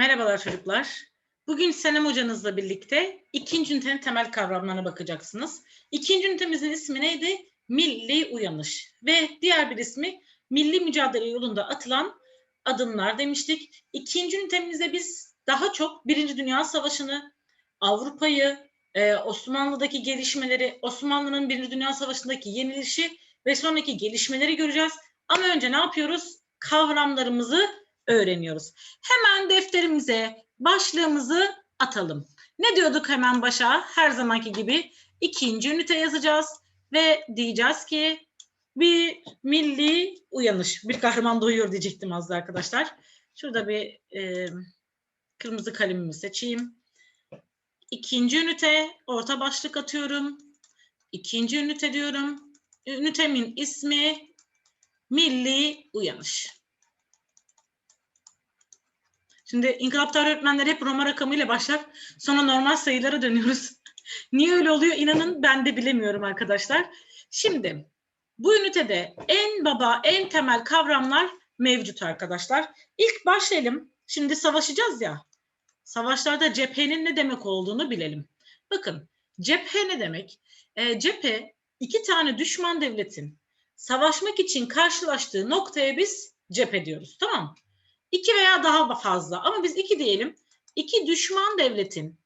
Merhabalar çocuklar. Bugün Senem hocanızla birlikte ikinci ünitenin temel kavramlarına bakacaksınız. İkinci ünitemizin ismi neydi? Milli uyanış ve diğer bir ismi milli mücadele yolunda atılan adımlar demiştik. İkinci ünitemizde biz daha çok Birinci Dünya Savaşı'nı, Avrupa'yı, e, Osmanlı'daki gelişmeleri, Osmanlı'nın Birinci Dünya Savaşı'ndaki yenilişi ve sonraki gelişmeleri göreceğiz. Ama önce ne yapıyoruz? Kavramlarımızı öğreniyoruz. Hemen defterimize başlığımızı atalım. Ne diyorduk hemen başa? Her zamanki gibi ikinci ünite yazacağız ve diyeceğiz ki bir milli uyanış. Bir kahraman doğuyor diyecektim az da arkadaşlar. Şurada bir e, kırmızı kalemimi seçeyim. İkinci ünite orta başlık atıyorum. İkinci ünite diyorum. Ünitemin ismi Milli Uyanış. Şimdi inkılap tarih öğretmenleri hep Roma rakamıyla başlar. Sonra normal sayılara dönüyoruz. Niye öyle oluyor inanın ben de bilemiyorum arkadaşlar. Şimdi bu ünitede en baba, en temel kavramlar mevcut arkadaşlar. İlk başlayalım. Şimdi savaşacağız ya. Savaşlarda cephenin ne demek olduğunu bilelim. Bakın cephe ne demek? E, cephe iki tane düşman devletin savaşmak için karşılaştığı noktaya biz cephe diyoruz. Tamam mı? İki veya daha fazla ama biz iki diyelim. İki düşman devletin,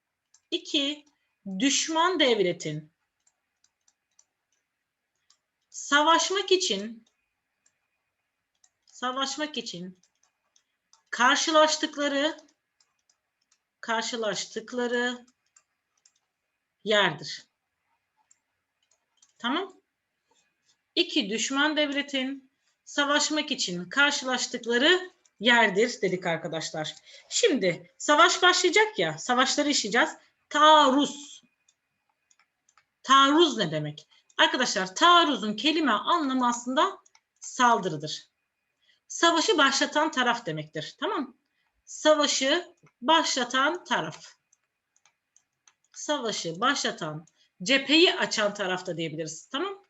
iki düşman devletin savaşmak için savaşmak için karşılaştıkları karşılaştıkları yerdir. Tamam? İki düşman devletin savaşmak için karşılaştıkları yerdir dedik arkadaşlar. Şimdi savaş başlayacak ya, savaşları işleyeceğiz. Taarruz. Taarruz ne demek? Arkadaşlar taarruzun kelime anlamı aslında saldırıdır. Savaşı başlatan taraf demektir. Tamam Savaşı başlatan taraf. Savaşı başlatan, cepheyi açan taraf da diyebiliriz. Tamam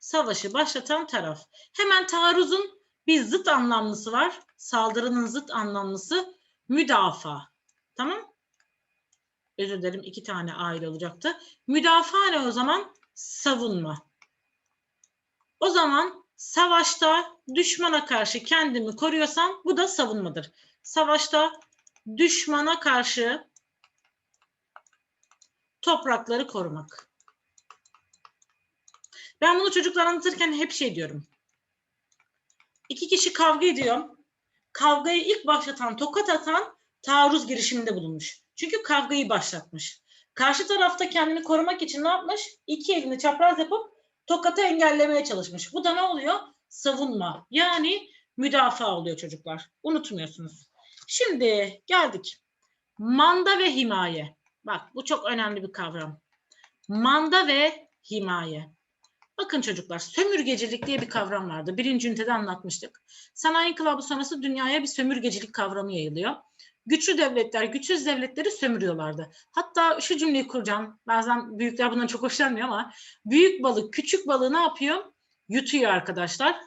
Savaşı başlatan taraf. Hemen taarruzun bir zıt anlamlısı var. Saldırının zıt anlamlısı müdafaa. Tamam? Özür dilerim iki tane ayrı olacaktı. Müdafaa ne o zaman? Savunma. O zaman savaşta düşmana karşı kendimi koruyorsam bu da savunmadır. Savaşta düşmana karşı toprakları korumak. Ben bunu çocuklar anlatırken hep şey diyorum. İki kişi kavga ediyor. Kavgayı ilk başlatan, tokat atan taarruz girişiminde bulunmuş. Çünkü kavgayı başlatmış. Karşı tarafta kendini korumak için ne yapmış? İki elini çapraz yapıp tokatı engellemeye çalışmış. Bu da ne oluyor? Savunma. Yani müdafaa oluyor çocuklar. Unutmuyorsunuz. Şimdi geldik. Manda ve himaye. Bak bu çok önemli bir kavram. Manda ve himaye. Bakın çocuklar sömürgecilik diye bir kavram vardı. Birinci ünitede anlatmıştık. Sanayi inkılabı sonrası dünyaya bir sömürgecilik kavramı yayılıyor. Güçlü devletler güçsüz devletleri sömürüyorlardı. Hatta şu cümleyi kuracağım. Bazen büyükler bundan çok hoşlanmıyor ama büyük balık küçük balığı ne yapıyor? Yutuyor arkadaşlar.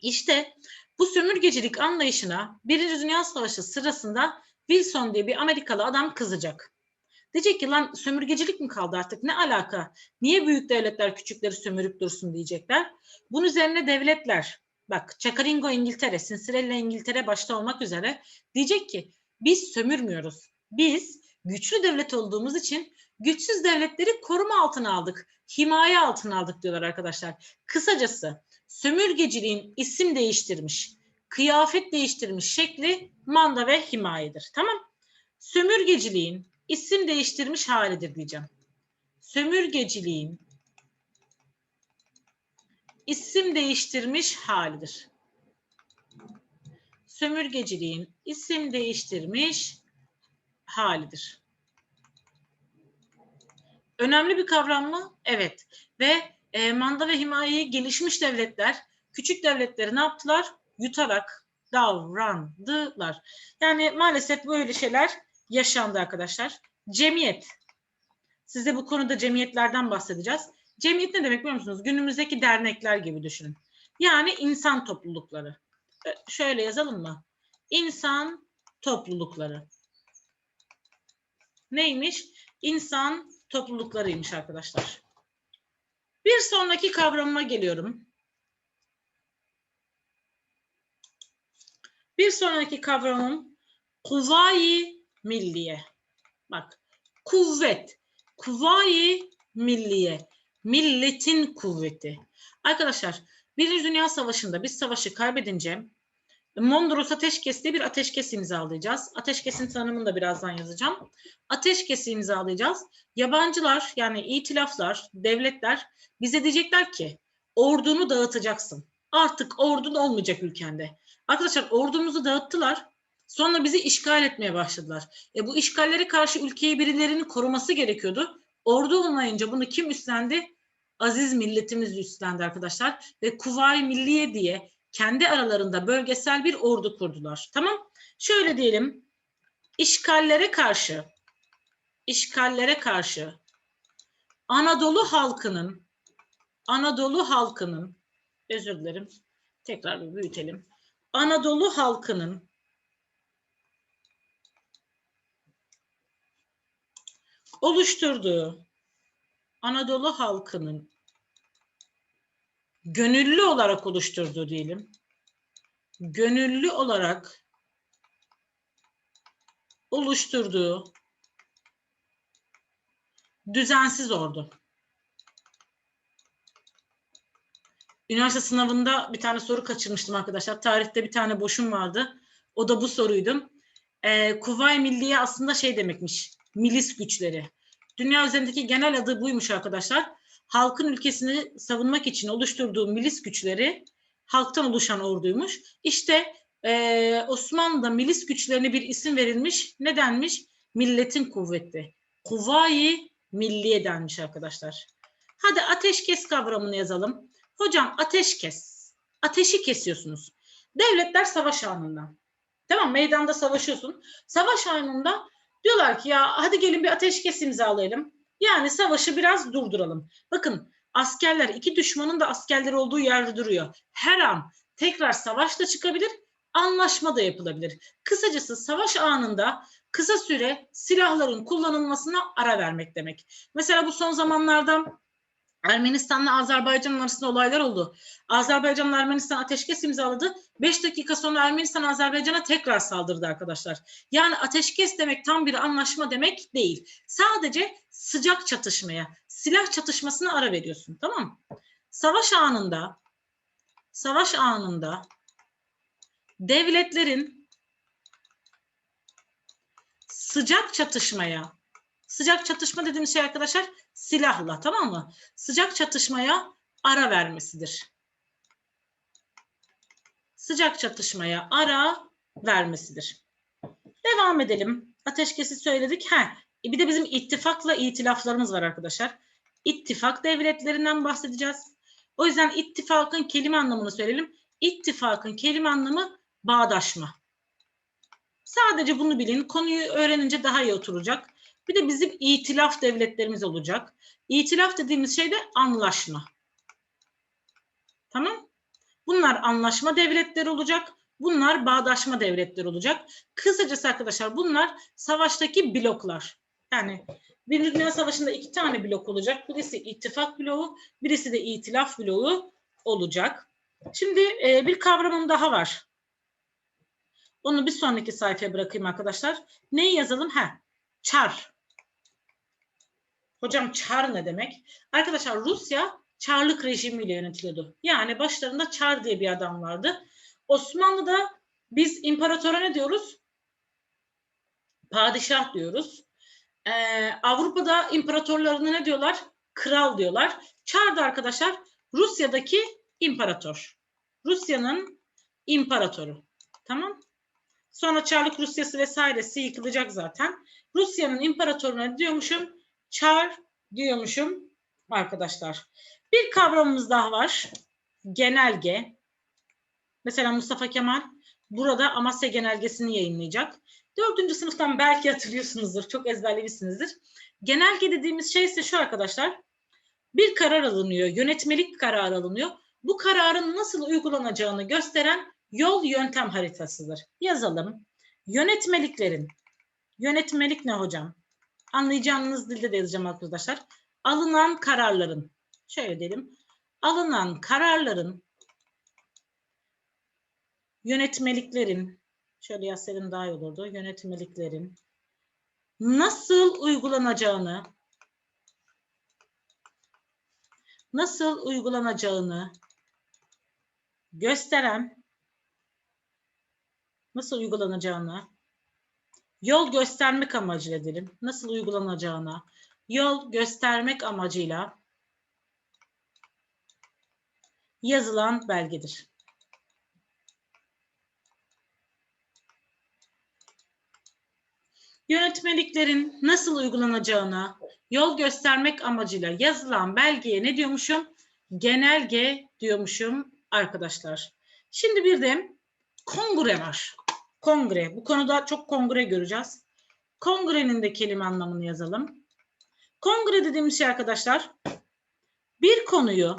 İşte bu sömürgecilik anlayışına Birinci Dünya Savaşı sırasında Wilson diye bir Amerikalı adam kızacak. Diyecek ki lan sömürgecilik mi kaldı artık ne alaka? Niye büyük devletler küçükleri sömürüp dursun diyecekler. Bunun üzerine devletler bak Çakaringo İngiltere, Cincinnati İngiltere başta olmak üzere diyecek ki biz sömürmüyoruz. Biz güçlü devlet olduğumuz için güçsüz devletleri koruma altına aldık. Himaye altına aldık diyorlar arkadaşlar. Kısacası sömürgeciliğin isim değiştirmiş, kıyafet değiştirmiş şekli manda ve himayedir. Tamam? Sömürgeciliğin isim değiştirmiş halidir diyeceğim. Sömürgeciliğin isim değiştirmiş halidir. Sömürgeciliğin isim değiştirmiş halidir. Önemli bir kavram mı? Evet. Ve e, manda ve himayeyi gelişmiş devletler, küçük devletleri ne yaptılar? Yutarak davrandılar. Yani maalesef böyle şeyler yaşandı arkadaşlar. Cemiyet. Size bu konuda cemiyetlerden bahsedeceğiz. Cemiyet ne demek biliyor musunuz? Günümüzdeki dernekler gibi düşünün. Yani insan toplulukları. Şöyle yazalım mı? İnsan toplulukları. Neymiş? İnsan topluluklarıymış arkadaşlar. Bir sonraki kavramıma geliyorum. Bir sonraki kavramım kuvayi milliye. Bak kuvvet. Kuvayi milliye. Milletin kuvveti. Arkadaşlar Birinci Dünya Savaşı'nda biz savaşı kaybedince Mondros Ateşkes diye bir ateşkes imzalayacağız. Ateşkesin tanımını da birazdan yazacağım. Ateşkesi imzalayacağız. Yabancılar yani itilaflar, devletler bize diyecekler ki ordunu dağıtacaksın. Artık ordun olmayacak ülkende. Arkadaşlar ordumuzu dağıttılar. Sonra bizi işgal etmeye başladılar. E bu işgallere karşı ülkeyi birilerinin koruması gerekiyordu. Ordu olmayınca bunu kim üstlendi? Aziz milletimiz üstlendi arkadaşlar. Ve Kuvayi Milliye diye kendi aralarında bölgesel bir ordu kurdular. Tamam? Şöyle diyelim. İşgallere karşı işgallere karşı Anadolu halkının Anadolu halkının özür dilerim. Tekrar bir büyütelim. Anadolu halkının oluşturduğu Anadolu halkının gönüllü olarak oluşturduğu diyelim. Gönüllü olarak oluşturduğu düzensiz ordu. Üniversite sınavında bir tane soru kaçırmıştım arkadaşlar. Tarihte bir tane boşum vardı. O da bu soruydu. Ee, Kuvay Milliye aslında şey demekmiş. Milis güçleri. Dünya üzerindeki genel adı buymuş arkadaşlar. Halkın ülkesini savunmak için oluşturduğu milis güçleri halktan oluşan orduymuş. İşte e, Osmanlı'da milis güçlerine bir isim verilmiş. Ne denmiş? Milletin kuvveti. Kuvayi milliye denmiş arkadaşlar. Hadi ateşkes kavramını yazalım. Hocam ateşkes. Ateşi kesiyorsunuz. Devletler savaş anında. Tamam meydanda savaşıyorsun. Savaş anında diyorlar ki ya hadi gelin bir ateşkes imzalayalım. Yani savaşı biraz durduralım. Bakın askerler iki düşmanın da askerleri olduğu yerde duruyor. Her an tekrar savaş da çıkabilir, anlaşma da yapılabilir. Kısacası savaş anında kısa süre silahların kullanılmasına ara vermek demek. Mesela bu son zamanlarda Ermenistan'la Azerbaycan arasında olaylar oldu. Azerbaycan'la Ermenistan ateşkes imzaladı. 5 dakika sonra Ermenistan Azerbaycan'a tekrar saldırdı arkadaşlar. Yani ateşkes demek tam bir anlaşma demek değil. Sadece sıcak çatışmaya, silah çatışmasına ara veriyorsun. Tamam? Savaş anında savaş anında devletlerin sıcak çatışmaya sıcak çatışma dediğimiz şey arkadaşlar silahla tamam mı? Sıcak çatışmaya ara vermesidir. Sıcak çatışmaya ara vermesidir. Devam edelim. Ateşkesi söyledik. He, bir de bizim ittifakla itilaflarımız var arkadaşlar. İttifak devletlerinden bahsedeceğiz. O yüzden ittifakın kelime anlamını söyleyelim. İttifakın kelime anlamı bağdaşma. Sadece bunu bilin. Konuyu öğrenince daha iyi oturacak. Bir de bizim itilaf devletlerimiz olacak. İtilaf dediğimiz şey de anlaşma. Tamam? Bunlar anlaşma devletleri olacak. Bunlar bağdaşma devletleri olacak. Kısacası arkadaşlar bunlar savaştaki bloklar. Yani Birinci Dünya Savaşı'nda iki tane blok olacak. Birisi ittifak bloğu, birisi de itilaf bloğu olacak. Şimdi e, bir kavramım daha var. Onu bir sonraki sayfaya bırakayım arkadaşlar. Neyi yazalım? Ha, çar. Hocam çar ne demek? Arkadaşlar Rusya çarlık rejimiyle yönetiliyordu. Yani başlarında çar diye bir adam vardı. Osmanlı'da biz imparatora ne diyoruz? Padişah diyoruz. Ee, Avrupa'da imparatorlarına ne diyorlar? Kral diyorlar. Çar da arkadaşlar Rusya'daki imparator. Rusya'nın imparatoru. Tamam. Sonra Çarlık Rusyası vesairesi yıkılacak zaten. Rusya'nın imparatoruna diyormuşum çar diyormuşum arkadaşlar. Bir kavramımız daha var. Genelge. Mesela Mustafa Kemal burada Amasya Genelgesini yayınlayacak. Dördüncü sınıftan belki hatırlıyorsunuzdur. Çok ezberlemişsinizdir. Genelge dediğimiz şey ise şu arkadaşlar. Bir karar alınıyor. Yönetmelik karar alınıyor. Bu kararın nasıl uygulanacağını gösteren yol yöntem haritasıdır. Yazalım. Yönetmeliklerin. Yönetmelik ne hocam? Anlayacağınız dilde de yazacağım arkadaşlar. Alınan kararların. Şöyle diyelim. Alınan kararların yönetmeliklerin şöyle yazsaydım daha iyi olurdu. Yönetmeliklerin nasıl uygulanacağını nasıl uygulanacağını gösteren nasıl uygulanacağını yol göstermek amacıyla diyelim. Nasıl uygulanacağına yol göstermek amacıyla yazılan belgedir. Yönetmeliklerin nasıl uygulanacağına yol göstermek amacıyla yazılan belgeye ne diyormuşum? Genelge diyormuşum arkadaşlar. Şimdi bir de kongre var. Kongre. Bu konuda çok kongre göreceğiz. Kongrenin de kelime anlamını yazalım. Kongre dediğimiz şey arkadaşlar bir konuyu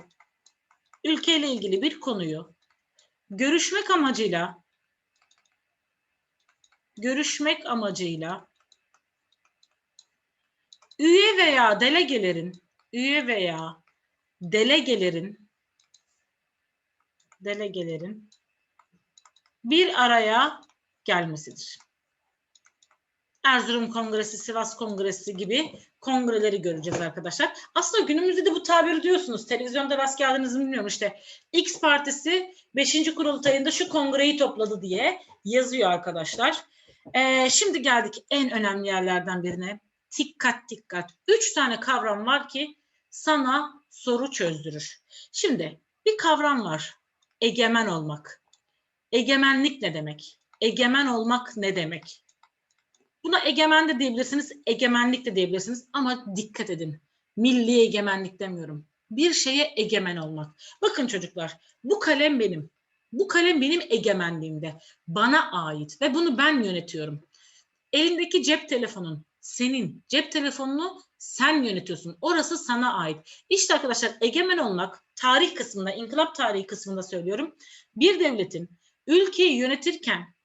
ülkeyle ilgili bir konuyu görüşmek amacıyla görüşmek amacıyla üye veya delegelerin üye veya delegelerin delegelerin bir araya gelmesidir. Erzurum Kongresi, Sivas Kongresi gibi kongreleri göreceğiz arkadaşlar. Aslında günümüzde de bu tabiri diyorsunuz. Televizyonda rast geldiniz mi bilmiyorum işte. X partisi 5. kurultayında şu kongreyi topladı diye yazıyor arkadaşlar. Ee, şimdi geldik en önemli yerlerden birine. Dikkat dikkat. Üç tane kavram var ki sana soru çözdürür. Şimdi bir kavram var. Egemen olmak. Egemenlik ne demek? Egemen olmak ne demek? Buna egemen de diyebilirsiniz, egemenlik de diyebilirsiniz ama dikkat edin. Milli egemenlik demiyorum. Bir şeye egemen olmak. Bakın çocuklar, bu kalem benim. Bu kalem benim egemenliğimde. Bana ait ve bunu ben yönetiyorum. Elindeki cep telefonun senin. Cep telefonunu sen yönetiyorsun. Orası sana ait. İşte arkadaşlar egemen olmak tarih kısmında, inkılap tarihi kısmında söylüyorum. Bir devletin ülkeyi yönetirken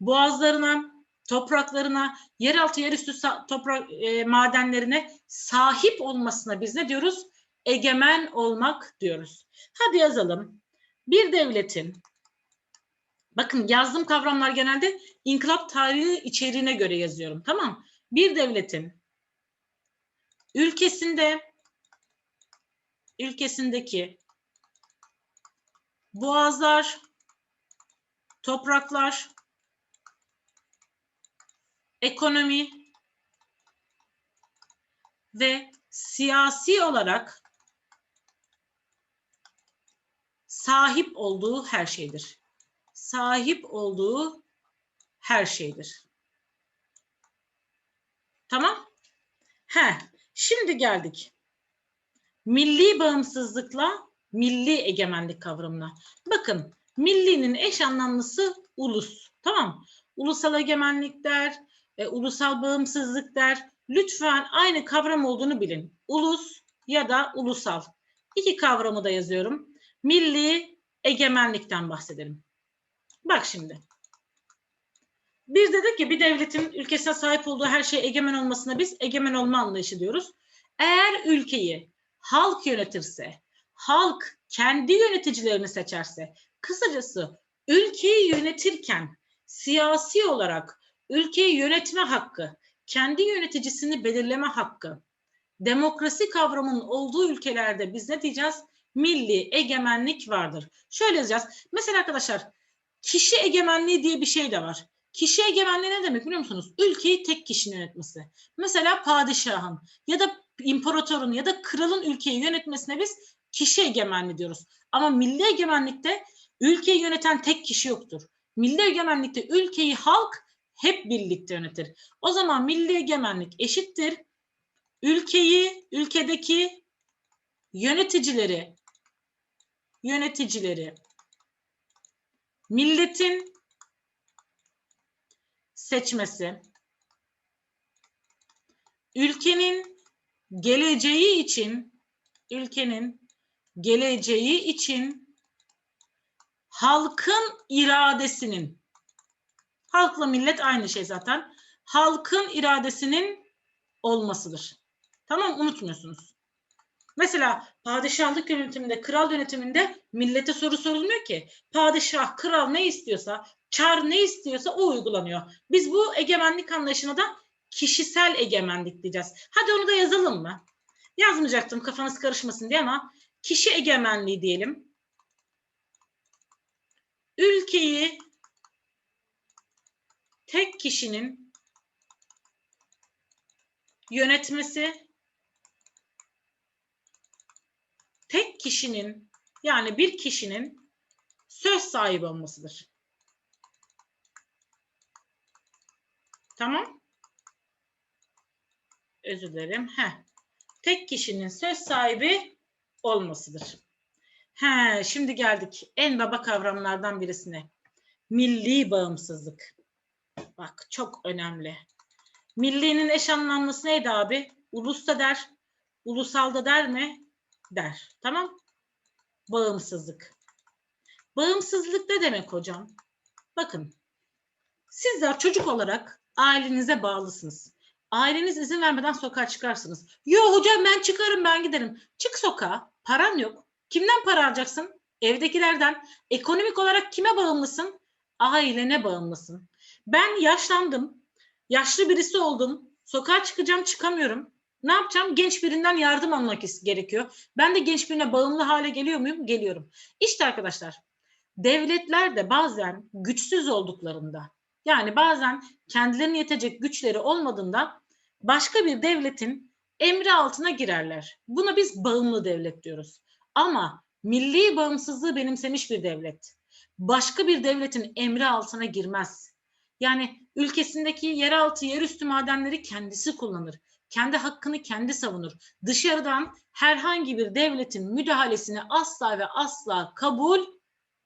boğazlarına, topraklarına, yeraltı, yerüstü toprak e, madenlerine sahip olmasına biz ne diyoruz? Egemen olmak diyoruz. Hadi yazalım. Bir devletin Bakın yazdığım kavramlar genelde inkılap tarihi içeriğine göre yazıyorum. Tamam. Bir devletin ülkesinde ülkesindeki boğazlar, topraklar, ekonomi ve siyasi olarak sahip olduğu her şeydir. Sahip olduğu her şeydir. Tamam? He, şimdi geldik. Milli bağımsızlıkla milli egemenlik kavramına. Bakın, millinin eş anlamlısı ulus. Tamam Ulusal egemenlik der, e, ulusal bağımsızlık der. Lütfen aynı kavram olduğunu bilin. Ulus ya da ulusal. İki kavramı da yazıyorum. Milli egemenlikten bahsedelim. Bak şimdi. Bir dedik ki bir devletin ülkesine sahip olduğu her şeye egemen olmasına biz egemen olma anlayışı diyoruz. Eğer ülkeyi halk yönetirse, halk kendi yöneticilerini seçerse, kısacası ülkeyi yönetirken siyasi olarak ülkeyi yönetme hakkı, kendi yöneticisini belirleme hakkı, demokrasi kavramının olduğu ülkelerde biz ne diyeceğiz? Milli egemenlik vardır. Şöyle yazacağız. Mesela arkadaşlar kişi egemenliği diye bir şey de var. Kişi egemenliği ne demek biliyor musunuz? Ülkeyi tek kişinin yönetmesi. Mesela padişahın ya da imparatorun ya da kralın ülkeyi yönetmesine biz kişi egemenliği diyoruz. Ama milli egemenlikte ülkeyi yöneten tek kişi yoktur. Milli egemenlikte ülkeyi halk hep birlikte yönetir. O zaman milli egemenlik eşittir. Ülkeyi, ülkedeki yöneticileri, yöneticileri, milletin seçmesi, ülkenin geleceği için, ülkenin geleceği için halkın iradesinin Halkla millet aynı şey zaten. Halkın iradesinin olmasıdır. Tamam unutmuyorsunuz. Mesela padişahlık yönetiminde, kral yönetiminde millete soru sorulmuyor ki. Padişah, kral ne istiyorsa, çar ne istiyorsa o uygulanıyor. Biz bu egemenlik anlayışına da kişisel egemenlik diyeceğiz. Hadi onu da yazalım mı? Yazmayacaktım kafanız karışmasın diye ama kişi egemenliği diyelim. Ülkeyi tek kişinin yönetmesi tek kişinin yani bir kişinin söz sahibi olmasıdır. Tamam? Özür dilerim. Heh. Tek kişinin söz sahibi olmasıdır. He, şimdi geldik en baba kavramlardan birisine. Milli bağımsızlık. Bak çok önemli. Millinin eş anlamlısı neydi abi? Ulus da der. Ulusal da der mi? Der. Tamam. Bağımsızlık. Bağımsızlık ne demek hocam? Bakın. Sizler çocuk olarak ailenize bağlısınız. Aileniz izin vermeden sokağa çıkarsınız. Yo hocam ben çıkarım ben giderim. Çık sokağa. Paran yok. Kimden para alacaksın? Evdekilerden. Ekonomik olarak kime bağımlısın? Ailene bağımlısın. Ben yaşlandım. Yaşlı birisi oldum. Sokağa çıkacağım çıkamıyorum. Ne yapacağım? Genç birinden yardım almak gerekiyor. Ben de genç birine bağımlı hale geliyor muyum? Geliyorum. İşte arkadaşlar devletler de bazen güçsüz olduklarında yani bazen kendilerine yetecek güçleri olmadığında başka bir devletin emri altına girerler. Buna biz bağımlı devlet diyoruz. Ama milli bağımsızlığı benimsemiş bir devlet başka bir devletin emri altına girmez. Yani ülkesindeki yeraltı, yerüstü madenleri kendisi kullanır. Kendi hakkını kendi savunur. Dışarıdan herhangi bir devletin müdahalesini asla ve asla kabul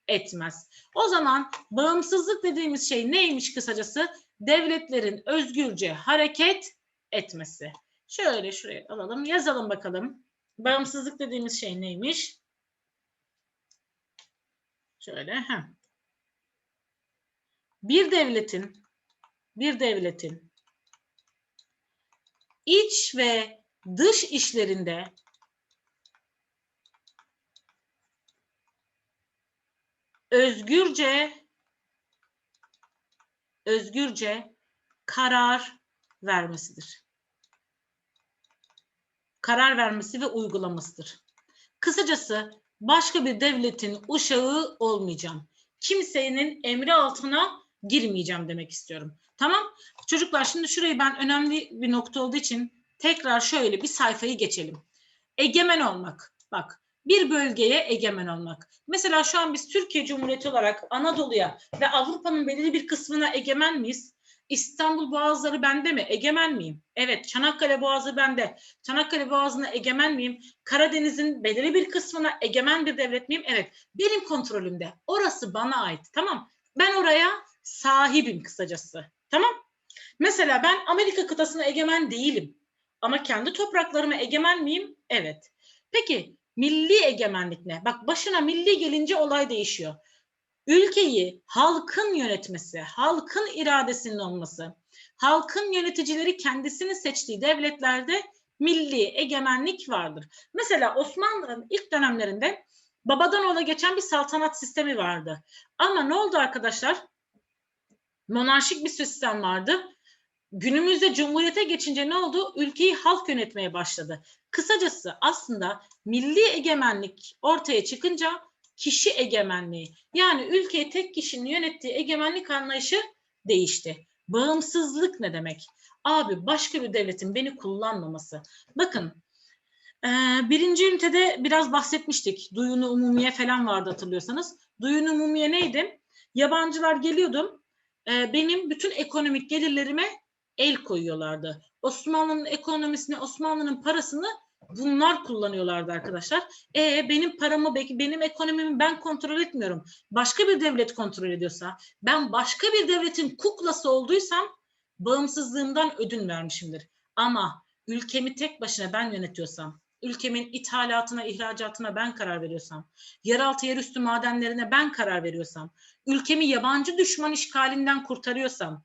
etmez. O zaman bağımsızlık dediğimiz şey neymiş kısacası? Devletlerin özgürce hareket etmesi. Şöyle şuraya alalım, yazalım bakalım. Bağımsızlık dediğimiz şey neymiş? Şöyle. Heh. Bir devletin bir devletin iç ve dış işlerinde özgürce özgürce karar vermesidir. Karar vermesi ve uygulamasıdır. Kısacası başka bir devletin uşağı olmayacağım. Kimsenin emri altına girmeyeceğim demek istiyorum. Tamam? Çocuklar şimdi şurayı ben önemli bir nokta olduğu için tekrar şöyle bir sayfayı geçelim. Egemen olmak. Bak bir bölgeye egemen olmak. Mesela şu an biz Türkiye Cumhuriyeti olarak Anadolu'ya ve Avrupa'nın belirli bir kısmına egemen miyiz? İstanbul Boğazları bende mi? Egemen miyim? Evet. Çanakkale Boğazı bende. Çanakkale Boğazı'na egemen miyim? Karadeniz'in belirli bir kısmına egemen bir devlet miyim? Evet. Benim kontrolümde. Orası bana ait. Tamam. Ben oraya sahibim kısacası. Tamam. Mesela ben Amerika kıtasına egemen değilim. Ama kendi topraklarıma egemen miyim? Evet. Peki milli egemenlik ne? Bak başına milli gelince olay değişiyor ülkeyi halkın yönetmesi, halkın iradesinin olması, halkın yöneticileri kendisini seçtiği devletlerde milli egemenlik vardır. Mesela Osmanlı'nın ilk dönemlerinde babadan oğula geçen bir saltanat sistemi vardı. Ama ne oldu arkadaşlar? Monarşik bir sistem vardı. Günümüzde cumhuriyete geçince ne oldu? Ülkeyi halk yönetmeye başladı. Kısacası aslında milli egemenlik ortaya çıkınca kişi egemenliği yani ülkeyi tek kişinin yönettiği egemenlik anlayışı değişti. Bağımsızlık ne demek? Abi başka bir devletin beni kullanmaması. Bakın e, birinci ünitede biraz bahsetmiştik. Duyunu umumiye falan vardı hatırlıyorsanız. Duyunu umumiye neydi? Yabancılar geliyordum. E, benim bütün ekonomik gelirlerime el koyuyorlardı. Osmanlı'nın ekonomisini, Osmanlı'nın parasını bunlar kullanıyorlardı arkadaşlar. E benim paramı, benim ekonomimi ben kontrol etmiyorum. Başka bir devlet kontrol ediyorsa, ben başka bir devletin kuklası olduysam bağımsızlığımdan ödün vermişimdir. Ama ülkemi tek başına ben yönetiyorsam, ülkemin ithalatına, ihracatına ben karar veriyorsam, yeraltı yerüstü madenlerine ben karar veriyorsam, ülkemi yabancı düşman işgalinden kurtarıyorsam,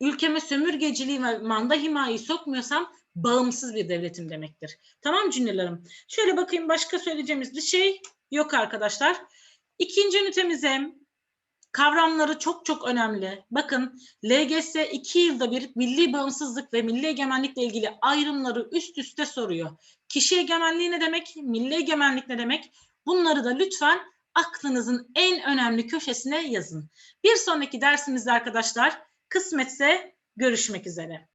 ülkeme sömürgeciliği ve manda himayeyi sokmuyorsam bağımsız bir devletim demektir. Tamam cümlelerim. Şöyle bakayım başka söyleyeceğimiz bir şey yok arkadaşlar. İkinci ünitemize kavramları çok çok önemli. Bakın LGS iki yılda bir milli bağımsızlık ve milli egemenlikle ilgili ayrımları üst üste soruyor. Kişi egemenliği ne demek? Milli egemenlik ne demek? Bunları da lütfen aklınızın en önemli köşesine yazın. Bir sonraki dersimizde arkadaşlar kısmetse görüşmek üzere.